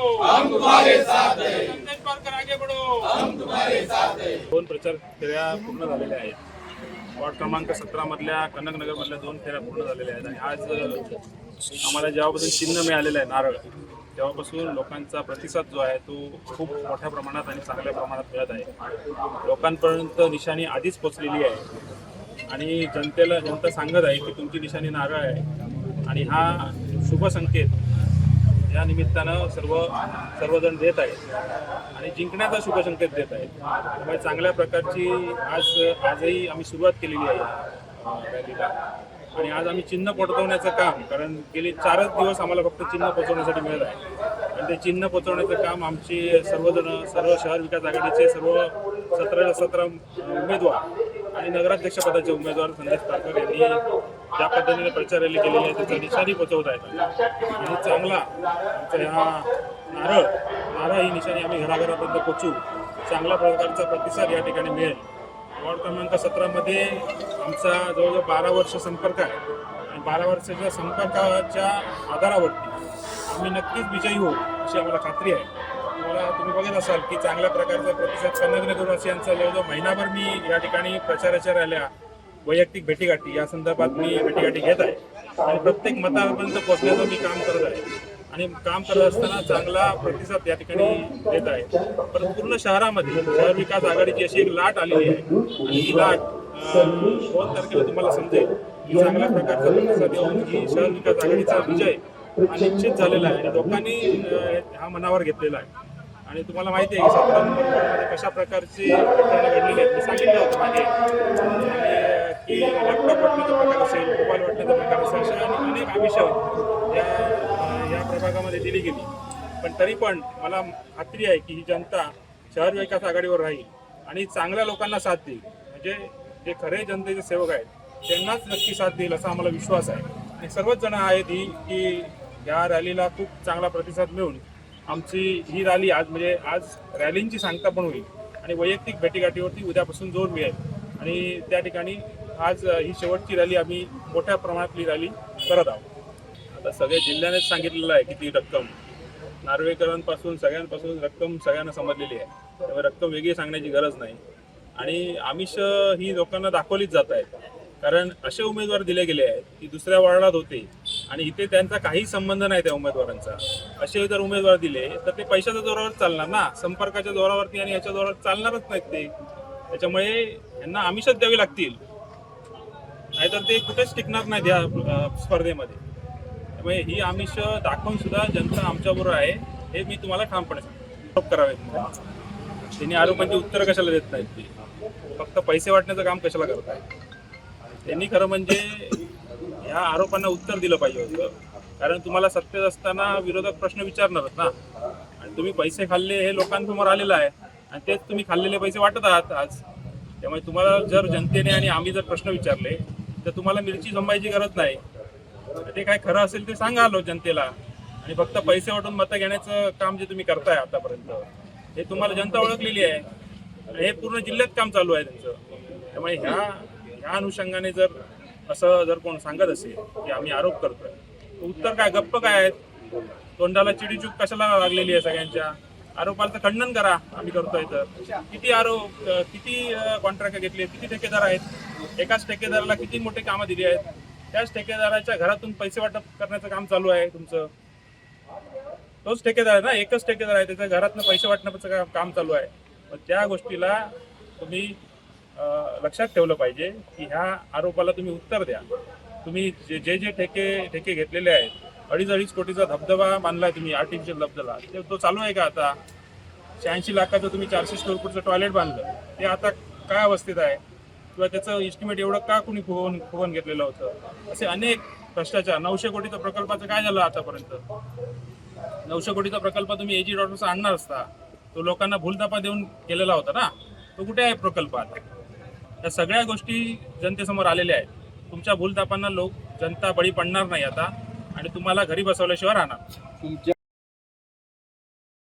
हम तुम्हारे साथ हैं। संदेश पारकर आगे बढ़ो। हम तुम्हारे साथ हैं। दोन प्रचार फेऱ्या पूर्ण झालेल्या आहेत. वॉर्ड क्रमांक सतरा मधल्या कनकनगर मधल्या दोन फेऱ्या पूर्ण झालेल्या आहेत. आणि आज अ, आम्हाला जेव्हापासून चिन्ह मिळालेलं आहे नारळ तेव्हापासून लोकांचा प्रतिसाद जो आहे तो खूप मोठ्या प्रमाणात आणि चांगल्या प्रमाणात मिळत आहे. लोकांपर्यंत निशाणी आधीच पोचलेली आहे. आणि जनतेला जनता सांगत आहे की तुमची निशाणी नारळ आहे. आणि हा शुभ संकेत या निमित्तानं सर्व सर्वजण देत आहेत. आणि जिंकण्याचा शुभसंकेत देत आहेत. त्यामुळे चांगल्या प्रकारची आज आजही आम्ही सुरुवात केलेली आहे रॅलीला. आणि आज आम्ही चिन्ह पोचवण्याचं काम कारण गेले चारच दिवस आम्हाला फक्त चिन्ह पोचवण्यासाठी मिळत आहे. आणि ते चिन्ह पोचवण्याचं काम आमचे सर्वजण सर्व शहर विकास आघाडीचे सर्व सतरा सतरा उमेदवार आणि नगराध्यक्षपदाचे उमेदवार संदेश पारकर यांनी ज्या पद्धतीने प्रचार रॅली केलेली आहे त्याचा निशाणी पोचवत आहेत. आणि चांगला आमचा ह्या नारळ नारळ ही निशाणी आम्ही घराघरापर्यंत पोचू चांगल्या प्रकारचा प्रतिसाद या ठिकाणी मिळेल. वॉर्ड क्रमांक सतरामध्ये आमचा जवळजवळ बारा वर्ष संपर्क आहे. आणि बारा वर्षाच्या संपर्काच्या आधारावरती आम्ही नक्कीच विजयी होऊ अशी आम्हाला खात्री आहे. तुम्हाला तुम्ही बघत असाल की चांगल्या प्रकारचा प्रतिसाद संलग्न धुवाशी यांचा जवळजवळ महिनाभर मी या ठिकाणी प्रचाराच्या रॅल्या वैयक्तिक भेटीगाठी या संदर्भात मी भेटीगाठी घेत आहे. आणि प्रत्येक मतापर्यंत पोहोचण्याचं मी काम करत आहे. आणि काम करत असताना चांगला प्रतिसाद या ठिकाणी देत आहे. पण पूर्ण शहरामध्ये शहर विकास आघाडीची अशी एक लाट आलेली आहे. आणि ही लाट दोन तारखेला तुम्हाला समजेल. की चांगल्या प्रकारचा प्रतिसाद देऊन की शहर विकास आघाडीचा विजय निश्चित झालेला आहे. आणि लोकांनी हा मनावर घेतलेला आहे. आणि तुम्हाला माहिती आहे की सतरा कशा प्रकारचे प्रकरणं घडलेले आहेत सांगितलं होतं मागे. लॅपटॉप प्रकार असेल मोबाईल वाटण्याचा प्रकार असेल अशा आणि अनेक आमिषं या या प्रभागामध्ये दिली गेली. पण तरी पण मला खात्री आहे की ही जनता शहर विकास आघाडीवर राहील आणि चांगल्या लोकांना साथ देईल. म्हणजे जे खरे जनतेचे सेवक आहेत त्यांनाच नक्की साथ देईल असा आम्हाला विश्वास आहे. आणि सर्वच जण आहेत ही की या रॅलीला खूप चांगला प्रतिसाद मिळून आमची ही रॅली आज म्हणजे आज रॅलींची सांगता पण होईल. आणि वैयक्तिक भेटीगाठीवरती उद्यापासून जोर मिळेल. आणि त्या ठिकाणी आज ही शेवटची रॅली आम्ही मोठ्या प्रमाणातली रॅली करत आहोत. आता सगळ्या जिल्ह्यानेच सांगितलेलं आहे की ती रक्कम. नार्वेकरांपासून सगळ्यांपासून रक्कम सगळ्यांना समजलेली आहे. त्यामुळे रक्कम वेगळी सांगण्याची गरज नाही. आणि आमिष ही लोकांना दाखवलीच जात आहेत. कारण असे उमेदवार दिले गेले आहेत की दुसऱ्या वार्डात होते आणि इथे त्यांचा काही संबंध नाही त्या उमेदवारांचा. असे जर उमेदवार दिले तर ते पैशाच्या जोरावर चालणार ना? संपर्काच्या जोरावरती आणि याच्या जोरावर चालणारच नाहीत ते. त्याच्यामुळे यांना आमिषच द्यावी लागतील. तर ते कुठेच टिकणार नाहीत या स्पर्धेमध्ये. त्यामुळे ही आमिष दाखवून सुद्धा जनता आमच्याबरोबर आहे हे मी तुम्हाला ठामपणे सांगतो. आरोप करावेत त्यांनी आरोपांची उत्तरं कशाला देत नाहीत ते? फक्त पैसे वाटण्याचं काम कशाला करत आहे? त्यांनी खरं म्हणजे ह्या आरोपांना उत्तर दिलं पाहिजे होतं. कारण तुम्हाला सत्तेत असताना विरोधक प्रश्न विचारणारच ना. आणि तुम्ही पैसे खाल्ले हे लोकांसमोर आलेलं आहे. आणि तेच तुम्ही खाल्लेले पैसे वाटत आहात आज. त्यामुळे तुम्हाला जर जनतेने आणि आम्ही जर प्रश्न विचारले तर तुम्हाला मिरची जमायची गरज नाही. ते काय खरं असेल ते सांगा आलो जनतेला. आणि फक्त पैसे वाटून मतं घेण्याचं काम जे तुम्ही करताय आतापर्यंत हे तुम्हाला जनता ओळखलेली आहे. हे पूर्ण जिल्ह्यात काम चालू आहे त्यांचं. त्यामुळे ह्या ह्या अनुषंगाने जर असं जर कोण सांगत असेल की आम्ही आरोप करतोय उत्तर काय? गप्प काय आहेत? तोंडाला चिडीचूक कशाला लागलेली आहे सगळ्यांच्या? आरोपाचं खंडन करा आम्ही करतोय तर. किती आरोप किती कॉन्ट्रॅक्ट घेतले किती ठेकेदार आहेत? एकाच ठेकेदाराला किती मोठे कामं दिली आहेत? त्याच ठेकेदाराच्या घरातून पैसे वाटप करण्याचं काम चालू आहे तुमचं? तोच ठेकेदार आहे ना एकच ठेकेदार आहे त्याच्या घरातनं पैसे वाटण्याचं काम चालू आहे? त्या गोष्टीला तुम्ही लक्षात ठेवलं पाहिजे की ह्या आरोपाला तुम्ही उत्तर द्या. तुम्ही जे जे जे ठेके ठेके घेतलेले आहेत अडीच अडीच कोटीचा धबधबा बांधलाय तुम्ही आर्टिफिशियल धबधबा. ते तो चालू आहे का आता? शहाऐंशी लाखाचं तुम्ही चारशे स्क्वेअर फूटचं टॉयलेट बांधलं. ते आता काय अवस्थेत आहे? किंवा त्याचं इस्टिमेट एवढं का कुणी फुगवून फुगवून घेतलेलं होतं? असे अनेक भ्रष्टाचार. नऊशे कोटीचा प्रकल्पाचं काय झालं आतापर्यंत? नऊशे कोटीचा प्रकल्प तुम्ही एजी डॉटरचा आणणार असता. तो लोकांना भूलतापा देऊन केलेला होता ना? तो कुठे आहे प्रकल्प आता? या सगळ्या गोष्टी जनतेसमोर आलेल्या आहेत. तुमच्या भूलतापांना लोक जनता बळी पडणार नाही आता. आणि तुम्हाला घरी बसवल्याशिवाय राहणार. तुमच्या